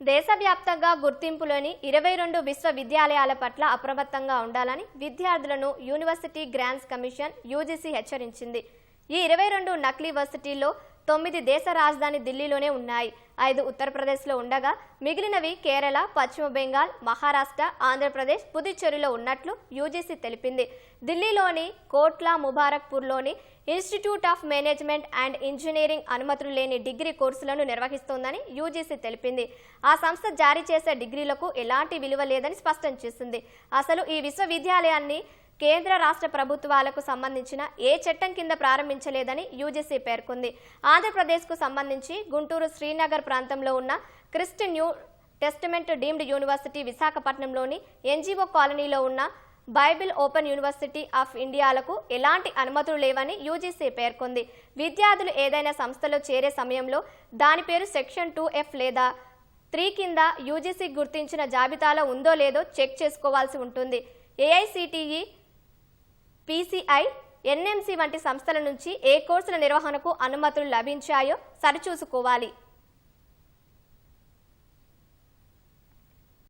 దేశవ్యాప్తంగా గుర్తింపులోని ఇరవై రెండు విశ్వవిద్యాలయాల పట్ల అప్రమత్తంగా ఉండాలని విద్యార్థులను యూనివర్సిటీ గ్రాంట్స్ కమిషన్ యూజీసీ హెచ్చరించింది. ఈ ఇరవై రెండు నకిలీ వర్సిటీల్లో తొమ్మిది దేశ రాజధాని ఢిల్లీలోనే ఉన్నాయి. ఐదు ఉత్తరప్రదేశ్లో ఉండగా మిగిలినవి కేరళ పశ్చిమ బెంగాల్ మహారాష్ట్ర ఆంధ్రప్రదేశ్ పుదుచ్చేరిలో ఉన్నట్లు యూజీసీ తెలిపింది. ఢిల్లీలోని Kotla ముబారక్పూర్లోని institute of management and engineering అనుమతులు లేని డిగ్రీ కోర్సులను నిర్వహిస్తోందని యూజీసీ తెలిపింది. ఆ సంస్థ జారీ చేసే డిగ్రీలకు ఎలాంటి విలువ లేదని స్పష్టం చేసింది. అసలు ఈ విశ్వవిద్యాలయాన్ని కేంద్ర రాష్ట్ర ప్రభుత్వాలకు సంబంధించిన ఏ చట్టం కింద ప్రారంభించలేదని యూజీసీ పేర్కొంది. ఆంధ్రప్రదేశ్కు సంబంధించి గుంటూరు శ్రీనగర్ ప్రాంతంలో ఉన్న Christ new testament deemed university విశాఖపట్నంలోని ఎన్జీఓ కాలనీలో ఉన్న బైబిల్ ఓపెన్ యూనివర్సిటీ ఆఫ్ ఇండియాలకు ఎలాంటి అనుమతులు లేవని యూజీసీ పేర్కొంది. విద్యార్థులు ఏదైనా సంస్థలో చేరే సమయంలో దాని పేరు సెక్షన్ టూ ఎఫ్ లేదా త్రీ కింద యూజీసీ గుర్తించిన జాబితాలో ఉందో లేదో చెక్ చేసుకోవాల్సి ఉంటుంది. ఏఐసిటిఈ పీసీఐ ఎన్ఎంసీ వంటి సంస్థల నుంచి ఏ కోర్సుల నిర్వహణకు అనుమతులు లభించాయో సరిచూసుకోవాలి.